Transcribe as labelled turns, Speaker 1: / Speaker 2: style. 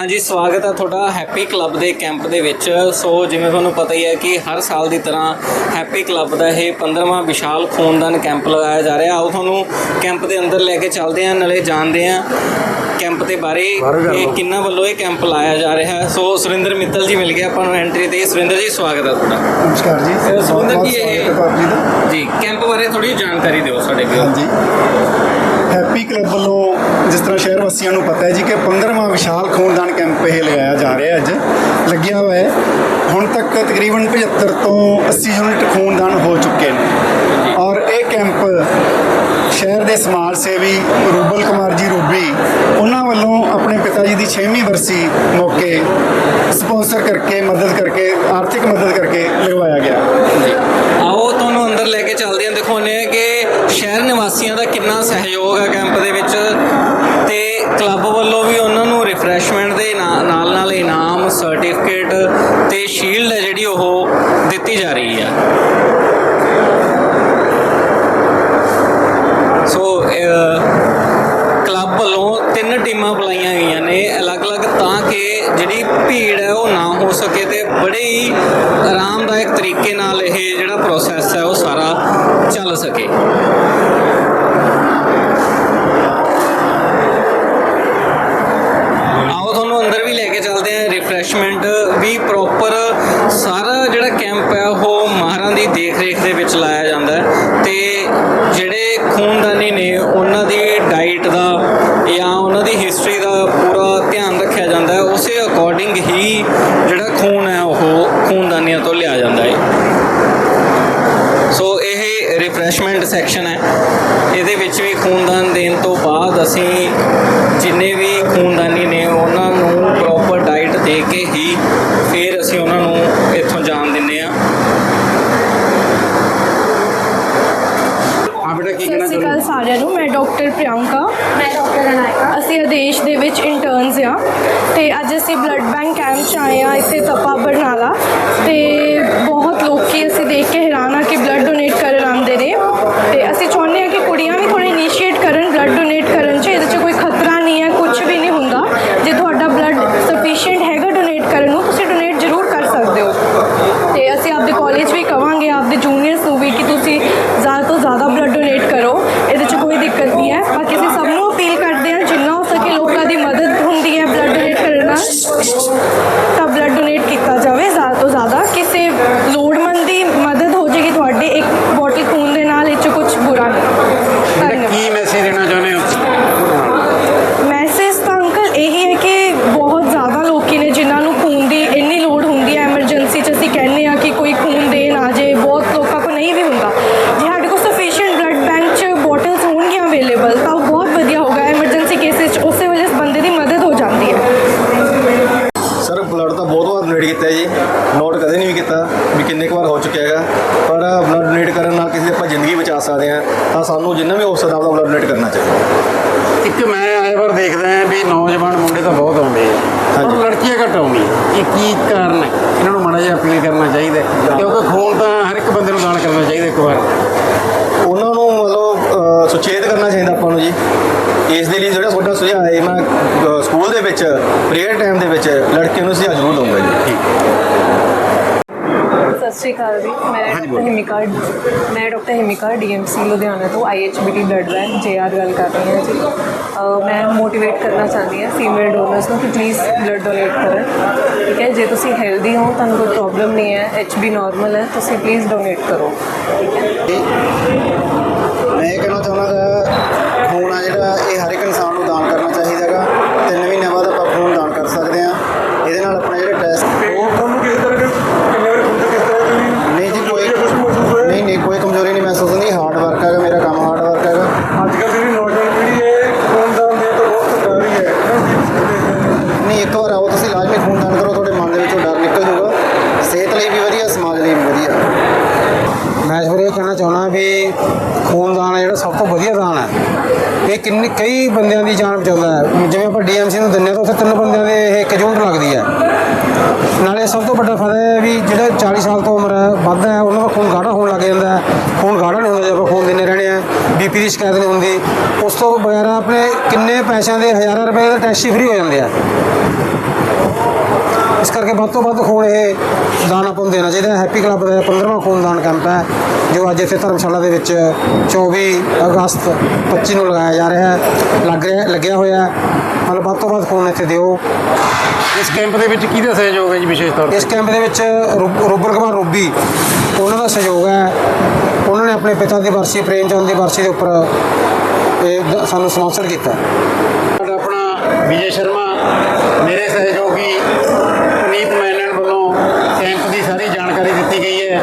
Speaker 1: ਹਾਂਜੀ ਸਵਾਗਤ ਹੈ ਤੁਹਾਡਾ ਹੈਪੀ ਕਲੱਬ ਦੇ ਕੈਂਪ ਦੇ ਵਿੱਚ। ਸੋ ਜਿਵੇਂ ਤੁਹਾਨੂੰ ਪਤਾ ਹੀ ਹੈ ਕਿ ਹਰ ਸਾਲ ਦੀ ਤਰ੍ਹਾਂ ਹੈਪੀ ਕਲੱਬ ਦਾ ਇਹ 15ਵਾਂ ਵਿਸ਼ਾਲ ਖੂਨਦਾਨ ਕੈਂਪ ਲਗਾਇਆ ਜਾ ਰਿਹਾ। ਆਓ ਤੁਹਾਨੂੰ ਕੈਂਪ ਦੇ ਅੰਦਰ ਲੈ ਕੇ ਚੱਲਦੇ ਹਾਂ ਨਾਲੇ ਜਾਣਦੇ ਹਾਂ ਕੈਂਪ ਦੇ ਬਾਰੇ ਇਹ ਕਿੰਨਾ ਵੱਲੋਂ ਇਹ ਕੈਂਪ ਲਾਇਆ ਜਾ ਰਿਹਾ। ਹੈ ਸੋ ਸੁਰਿੰਦਰ ਮਿੱਤਲ ਜੀ ਮਿਲ ਗਏ ਆਪਾਂ ਨੂੰ ਐਂਟਰੀ ਤੇ। ਸੁਰਿੰਦਰ ਜੀ ਸਵਾਗਤ ਹੈ ਤੁਹਾਡਾ।
Speaker 2: ਨਮਸਕਾਰ ਜੀ।
Speaker 1: ਸੁਰਿੰਦਰ ਜੀ ਇਹ
Speaker 2: ਜੀ
Speaker 1: ਕੈਂਪ ਬਾਰੇ ਥੋੜੀ ਜਾਣਕਾਰੀ ਦਿਓ ਸਾਡੇ ਵੀਰ
Speaker 2: ਹਾਂਜੀ। ਹੈਪੀ ਕਲੱਬ ਵੱਲੋਂ ਜਿਸ ਤਰ੍ਹਾਂ ਸ਼ਹਿਰ ਵਾਸੀਆਂ ਨੂੰ ਪਤਾ ਹੈ ਜੀ ਕਿ 15ਵਾਂ ਵਿਸ਼ਾਲ ਖੂਨਦਾਨ ਕੈਂਪ ਇਹ ਲਗਾਇਆ ਜਾ ਰਿਹਾ ਅੱਜ। ਲੱਗਿਆ ਹੋਇਆ ਹੈ। ਹੁਣ ਤੱਕ ਤਕਰੀਬਨ 75 ਤੋਂ 80 ਯੂਨਿਟ ਖੂਨਦਾਨ ਹੋ ਚੁੱਕੇ ਨੇ। ਔਰ ਇਹ ਕੈਂਪ ਸ਼ਹਿਰ ਦੇ ਸਮਾਜ ਸੇਵੀ ਰੂਬਲ ਕੁਮਾਰ ਜੀ ਰੂਬੀ ਉਹਨਾਂ ਵੱਲੋਂ ਆਪਣੇ ਪਿਤਾ ਜੀ ਦੀ 6ਵੀਂ ਵਰਸੀ ਮੌਕੇ ਸਪਾਂਸਰ ਕਰਕੇ ਮਦਦ ਕਰਕੇ ਆਰਥਿਕ ਮਦਦ ਕਰਕੇ ਲਗਵਾਇਆ ਗਿਆ।
Speaker 1: ਜੀ ਆਓ ਲੈ ਕੇ ਚੱਲਦੇ ਹਾਂ। ਦਿਖਾਉਂਦੇ ਹਾਂ ਕਿ ਸ਼ਹਿਰ ਨਿਵਾਸੀਆਂ ਦਾ ਕਿੰਨਾ ਸਹਿਯੋਗ ਹੈ ਕੈਂਪ ਦੇ ਵਿੱਚ। ਤੇ ਕਲੱਬ ਵੱਲੋਂ ਵੀ ਉਹਨਾਂ ਨੂੰ ਰਿਫਰੈਸ਼ਮੈਂਟ ਦੇ ਨਾ- ਨਾਲ ਨਾਲ ਇਨਾਮ ਸਰਟੀਫਿਕੇਟ ਤੇ ਸ਼ੀਲਡ ਹੈ ਜਿਹੜੀ ਉਹ ਦਿੱਤੀ ਜਾ ਰਹੀ ਹੈ ਸੋ ਅਹ, ਕਲੱਬ ਵੱਲੋਂ ਤਿੰਨ ਟੀਮਾਂ ਬੁਲਾਈਆਂ ਗਈਆਂ ਨੇ ਅਲੱਗ-ਅਲੱਗ ਤਾਂ ਕਿ ਜਿਹੜੀ ਭੀੜ ਹੈ ਉਹ ਨਾ ਹੋ ਸਕੇ ਤੇ ਬੜੇ ਹੀ ਆਰਾਮਦਾਇਕ ਤਰੀਕੇ ਨਾਲ ਇਹ ਜਿਹੜਾ ਪ੍ਰੋਸੈਸ ਹੈ ਉਹ ਸਾਰਾ ਚੱਲ ਸਕੇ। ਆਓ ਤੁਹਾਨੂੰ ਅੰਦਰ ਵੀ ਲੈ ਕੇ ਚੱਲਦੇ ਹਾਂ। ਰਿਫਰੈਸ਼ਮੈਂਟ ਵੀ ਪ੍ਰੋਪਰ ਸਾਰਾ ਜਿਹੜਾ ਕੈਂਪ ਹੈ, ਉਹ ਮਾਹਰਾਂ ਦੀ ਦੇਖ-ਰੇਖ ਦੇ ਵਿੱਚ ਲਾਇਆ ਜਾਂਦਾ ਹੈ ਤੇ ਜਿਹੜੇ ਖੂਨਦਾਨੀ ਨੇ, ਉਹਨਾਂ ਦੀ ਡਾਈਟ ਦਾ ਜਾਂ ਉਹਨਾਂ ਦੀ ਹਿਸਟਰੀ ਦਾ ਪੂਰਾ ਧਿਆਨ ਰੱਖਿਆ ਜਾਂਦਾ ਹੈ ਉਸੇ ਅਕੋਰਡਿੰਗ ਹੀ ਜਿਹੜਾ ਖੂਨ ਹੈ ਉਹ ਖੂਨਦਾਨੀਆਂ ਤੋਂ ਲਿਆ ਜਾਂਦਾ ਹੈ ਸੋ ਇਹ ਰਿਫਰੈਸ਼ਮੈਂਟ ਸੈਕਸ਼ਨ ਹੈ। ਇਹਦੇ ਵਿੱਚ ਵੀ ਖੂਨਦਾਨ ਦੇਣ ਤੋਂ ਬਾਅਦ ਅਸੀਂ ਜਿੰਨੇ ਵੀ ਖੂਨਦਾਨੀ ਨੇ ਉਹਨਾਂ ਨੂੰ ਪ੍ਰੋਪਰ ਡਾਈਟ ਦੇ ਕੇ ਹੀ ਫਿਰ ਅਸੀਂ ਉਹਨਾਂ ਨੂੰ ਇੱਥੋਂ ਜਾਣ ਦਿੰਦੇ ਆ
Speaker 3: ਸਤਿ ਸ਼੍ਰੀ ਅਕਾਲ ਸਾਰਿਆਂ ਨੂੰ ਮੈਂ ਡਾਕਟਰ ਪ੍ਰਿਯੰਕਾ।
Speaker 4: ਮੈਂ ਡਾਕਟਰ ਅਨਾਇਕਾ
Speaker 3: ਅਸੀਂ ਆਦੇਸ਼ ਦੇ ਵਿੱਚ ਇੰਟਰਨਸ ਆ ਤੇ ਅੱਜ ਅਸੀਂ ਬਲੱਡ ਬੈਂਕ ਕੈਂਪ 'ਚ ਆਏ ਆ ਇੱਥੇ ਤਪਾ ਬਰਨਾਲਾ। ਤੇ ਬਹੁਤ ਲੋਕੀ ਅਸੀਂ ਦੇਖ ਕੇ ਹੈਰਾਨ ਆ ਕਿ blood donate Kasi 200 blood donate ਕਰਨ ਨਾਲ ਕਿਸੇ ਦੀ
Speaker 5: ਆਪਾਂ ਜ਼ਿੰਦਗੀ ਬਚਾ ਸਕਦੇ ਹਾਂ ਤਾਂ ਸਾਨੂੰ ਜਿੰਨਾ ਵੀ ਹੋ ਸਕਦਾ ਆਪਦਾ ਬਲੱਡ ਡੋਨੇਟ ਕਰਨਾ ਚਾਹੀਦਾ।
Speaker 6: ਇੱਕ ਮੈਂ ਆਏ ਵਾਰ ਦੇਖਦਾ ਹਾਂ ਵੀ ਨੌਜਵਾਨ ਮੁੰਡੇ ਤਾਂ ਬਹੁਤ ਆਉਂਦੇ ਆ। ਪਰ। ਲੜਕੀਆਂ ਘੱਟ ਆਉਂਦੀਆਂ। ਇਹ ਕੀ ਕਾਰਨ ਹੈ? ਇਹਨਾਂ ਨੂੰ ਮਾੜਾ ਜਿਹਾ ਅਪੀਲ ਕਰਨਾ ਚਾਹੀਦਾ। ਕਿਉਂਕਿ ਖੂਨ ਤਾਂ ਹਰ ਇੱਕ ਬੰਦੇ ਨੂੰ ਦਾਨ ਕਰਨਾ ਚਾਹੀਦਾ ਇੱਕ ਵਾਰ।
Speaker 5: ਉਹਨਾਂ ਨੂੰ ਮਤਲਬ ਸੁਚੇਤ ਕਰਨਾ ਚਾਹੀਦਾ ਆਪਾਂ ਨੂੰ ਜੀ। ਇਸ ਦੇ ਲਈ ਜਿਹੜਾ ਤੁਹਾਡਾ ਸੁਝਾਅ ਹੈ ਮੈਂ ਸਕੂਲ ਦੇ ਵਿੱਚ ਪ੍ਰੇਅਰ ਟਾਈਮ ਦੇ ਵਿੱਚ ਲੜਕਿਆਂ ਨੂੰ ਸੁਝਾਅ ਜ਼ਰੂਰ ਦਊਂਗਾ ਜੀ।
Speaker 7: ਸਤਿ ਸ਼੍ਰੀ ਅਕਾਲ ਜੀ। ਮੈਂ ਡਾਕਟਰ ਹਿਮਿਕਾ ਮੈਂ ਡਾਕਟਰ ਹਿਮਿਕਾ ਡੀਐਮਸੀ ਲੁਧਿਆਣਾ ਤੋਂ ਆਈਐਚਬੀਟੀ ਬਲੱਡ ਬੈਂਕ ਜੇਆਰ ਗੱਲ ਕਰ ਰਹੀ ਹਾਂ ਜੀ। ਅਹ ਮੈਂ ਮੋਟੀਵੇਟ ਕਰਨਾ ਚਾਹੁੰਦੀ ਹਾਂ ਫੀਮੇਲ ਡੋਨਰਸ ਨੂੰ ਕਿ ਪਲੀਜ਼ ਬਲੱਡ ਡੋਨੇਟ ਕਰਨ। ਠੀਕ ਹੈ ਜੇ ਤੁਸੀਂ ਹੈਲਦੀ ਹੋ ਤੁਹਾਨੂੰ ਕੋਈ ਪ੍ਰੋਬਲਮ ਨਹੀਂ ਹੈ ਐਚਬੀ ਨਾਰਮਲ ਹੈ ਤੁਸੀਂ ਪਲੀਜ਼ ਡੋਨੇਟ ਕਰੋ। ਠੀਕ ਹੈ।
Speaker 5: ਮੈਂ ਇਹ ਕਹਿਣਾ ਚਾਹੁੰਦਾ ਖੂਨ ਆ ਜਿਹੜਾ ਇਹ ਹਰ ਇੱਕ ਇਨਸਾਨ ਨੂੰ ਦਾਨ ਕਰਨਾ ਚਾਹੀਦਾ ਹੈਗਾ। ਤਿੰਨ ਮਹੀਨਿਆਂ ਬਾਅਦ ਆਪਾਂ ਖੂਨ ਦਾਨ ਕਰ ਸਕਦੇ ਹਾਂ। ਇਹਦੇ ਨਾਲ ਆਪਣੇ ਜਿਹੜੇ ਟੈਸਟ
Speaker 8: ਸਭ ਤੋਂ ਵਧੀਆ ਦਾਨ ਹੈ।
Speaker 5: ਇਹ ਕਿੰਨੇ, ਕਈ ਬੰਦਿਆਂ ਦੀ
Speaker 6: ਜਾਨ ਬਚਾਉਂਦਾ ਹੈ। ਜਿਵੇਂ ਆਪਾਂ ਡੀਐਮਸੀ ਨੂੰ ਦਿੰਨੇ ਤਾਂ ਉੱਥੇ ਤਿੰਨ ਬੰਦਿਆਂ ਦੇ ਇਹ ਇੱਕ ਜੂਨਟ ਲੱਗਦੀ ਹੈ। ਨਾਲੇ ਸਭ ਤੋਂ ਵੱਡਾ ਫਾਇਦਾ ਹੈ ਵੀ ਜਿਹੜਾ 40 ਸਾਲ ਤੋਂ ਉਮਰ ਹੈ, ਵੱਧ ਹੈ, ਉਹਨਾਂ ਦਾ ਖੂਨ ਗਾੜਾ ਹੋਣ ਲੱਗ ਜਾਂਦਾ ਹੈ। ਖੂਨ ਗਾੜਾ ਨਹੀਂ ਹੁੰਦਾ ਜਦੋਂ ਖੂਨ ਦਿੰਦੇ ਰਹਿਣੇ ਆ ਬੀਪੀ ਦੀ ਸ਼ਿਕਾਇਤ ਨਹੀਂ ਹੁੰਦੀ। ਉਸ ਤੋਂ ਬਗੈਰ ਆਪਣੇ ਕਿੰਨੇ ਪੈਸਿਆਂ ਦੇ ਹਜ਼ਾਰਾਂ ਰੁਪਏ ਦਾ ਟੈਕਸੀ ਫ੍ਰੀ ਹੋ ਜਾਂਦੇ ਆ। ਇਸ ਕਰਕੇ ਵੱਧ ਤੋਂ ਵੱਧ ਖੂਨ ਇਹ ਦਾਨ ਆਪਾਂ ਨੂੰ ਦੇਣਾ ਚਾਹੀਦਾ ਹੈ। ਹੈਪੀ ਕਲੱਬ ਦਾ 15ਵਾਂ ਖੂਨਦਾਨ ਕੈਂਪ ਹੈ ਜੋ ਅੱਜ ਇੱਥੇ ਧਰਮਸ਼ਾਲਾ ਦੇ ਵਿੱਚ 24 ਅਗਸਤ 25 ਨੂੰ ਲਗਾਇਆ ਜਾ ਰਿਹਾ ਹੈ। ਲੱਗ ਰਿਹਾ ਲੱਗਿਆ ਹੋਇਆ ਹੈ। ਮਤਲਬ ਵੱਧ ਤੋਂ ਵੱਧ ਖੂਨ ਇੱਥੇ ਦਿਓ। ਇਸ ਕੈਂਪ ਦੇ ਵਿੱਚ ਕਿਹਦਾ ਸਹਿਯੋਗ ਹੈ ਜੀ ਵਿਸ਼ੇਸ਼ ਤੌਰ ਇਸ ਕੈਂਪ ਦੇ ਵਿੱਚ ਰੂਬ- ਰੂਬਲ ਕੁਮਾਰ ਰੂਬੀ ਉਹਨਾਂ ਦਾ ਸਹਿਯੋਗ ਹੈ। ਉਹਨਾਂ ਨੇ ਆਪਣੇ ਪਿਤਾ ਦੀ ਵਰਸੀ ਪ੍ਰੇਮ ਚੰਦ ਦੀ ਵਰਸੀ ਦੇ ਉੱਪਰ ਇਹ ਦ- ਸਾਨੂੰ ਸਪਾਂਸਰ ਕੀਤਾ। ਸਾਡਾ ਆਪਣਾ ਵਿਜੇ ਸ਼ਰਮਾ ਮੇਰੇ ਸਹਿਯੋਗੀ ਮਨਦੀਪ ਮੈਨਨ ਵੱਲੋਂ ਕੈਂਪ ਦੀ ਸਾਰੀ ਜਾਣਕਾਰੀ ਦਿੱਤੀ ਗਈ ਹੈ।